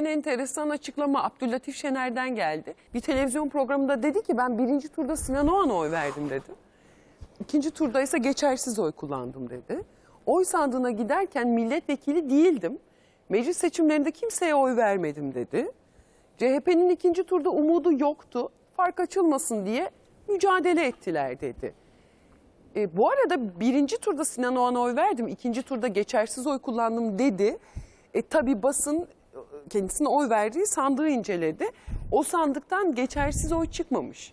en enteresan açıklama Abdüllatif Şener'den geldi. Bir televizyon programında dedi ki ben birinci turda Sinan Oğan'a oy verdim dedi. İkinci turda ise geçersiz oy kullandım dedi. Oy sandığına giderken milletvekili değildim. Meclis seçimlerinde kimseye oy vermedim dedi. CHP'nin ikinci turda umudu yoktu. Fark açılmasın diye mücadele ettiler dedi. E, bu arada birinci turda Sinan Oğan'a oy verdim, ikinci turda geçersiz oy kullandım dedi. E, tabii basın kendisine oy verdiği sandığı inceledi. O sandıktan geçersiz oy çıkmamış.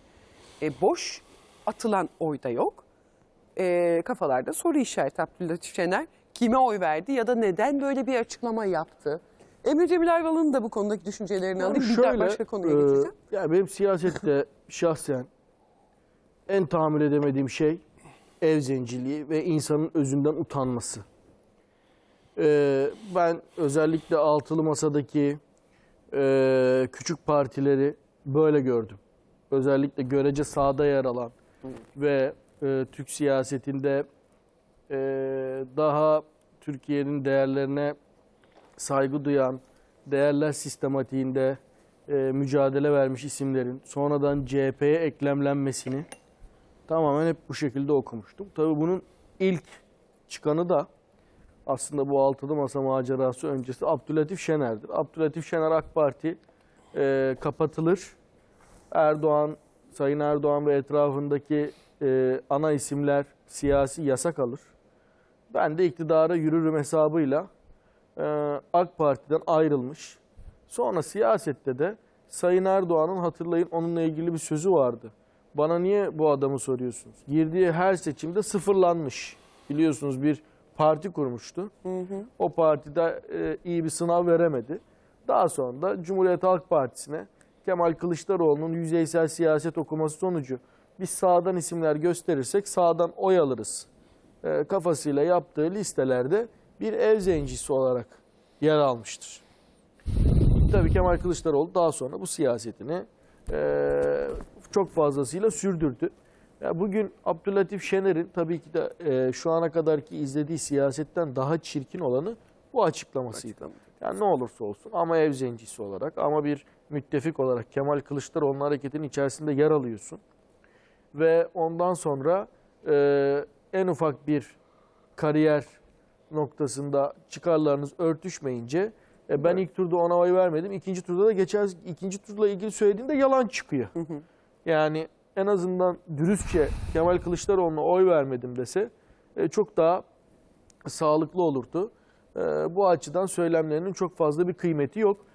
E, boş atılan oy da yok. E, kafalarda soru işareti Abdülatif Şener. Kime oy verdi ya da neden böyle bir açıklama yaptı? Emre Cemil Ayvalı'nın da bu konudaki düşüncelerini alayım. Bir daha başka konuya e, geçeceğim. Ya benim siyasette şahsen en tahammül edemediğim şey ev zenciliği ve insanın özünden utanması. E, ben özellikle altılı masadaki e, küçük partileri böyle gördüm. Özellikle görece sağda yer alan ve e, Türk siyasetinde e, daha Türkiye'nin değerlerine saygı duyan, değerler sistematiğinde e, mücadele vermiş isimlerin sonradan CHP'ye eklemlenmesini tamamen hep bu şekilde okumuştum. Tabii bunun ilk çıkanı da aslında bu altılı masa macerası öncesi Abdülatif Şener'dir. Abdülatif Şener AK Parti e, kapatılır. Erdoğan, Sayın Erdoğan ve etrafındaki e, ana isimler siyasi yasak alır. Ben de iktidara yürürüm hesabıyla e, AK Parti'den ayrılmış. Sonra siyasette de Sayın Erdoğan'ın hatırlayın onunla ilgili bir sözü vardı. Bana niye bu adamı soruyorsunuz? Girdiği her seçimde sıfırlanmış. Biliyorsunuz bir parti kurmuştu. O partide e, iyi bir sınav veremedi. Daha sonra da Cumhuriyet Halk Partisi'ne Kemal Kılıçdaroğlu'nun yüzeysel siyaset okuması sonucu biz sağdan isimler gösterirsek sağdan oy alırız e, kafasıyla yaptığı listelerde bir ev zencisi olarak yer almıştır. Tabii Kemal Kılıçdaroğlu daha sonra bu siyasetini e, çok fazlasıyla sürdürdü. Ya bugün Abdülatif Şener'in tabii ki de e, şu ana kadarki izlediği siyasetten daha çirkin olanı bu açıklamasıydı. Açıklama. Yani ne olursa olsun ama ev zencisi olarak ama bir müttefik olarak Kemal Kılıçdaroğlu'nun hareketinin içerisinde yer alıyorsun. Ve ondan sonra e, en ufak bir kariyer noktasında çıkarlarınız örtüşmeyince e, ben ilk turda ona oy vermedim. ikinci turda da geçer ikinci turla ilgili söylediğinde yalan çıkıyor. Yani en azından dürüstçe Kemal Kılıçdaroğlu'na oy vermedim dese e, çok daha sağlıklı olurdu. E, bu açıdan söylemlerinin çok fazla bir kıymeti yok.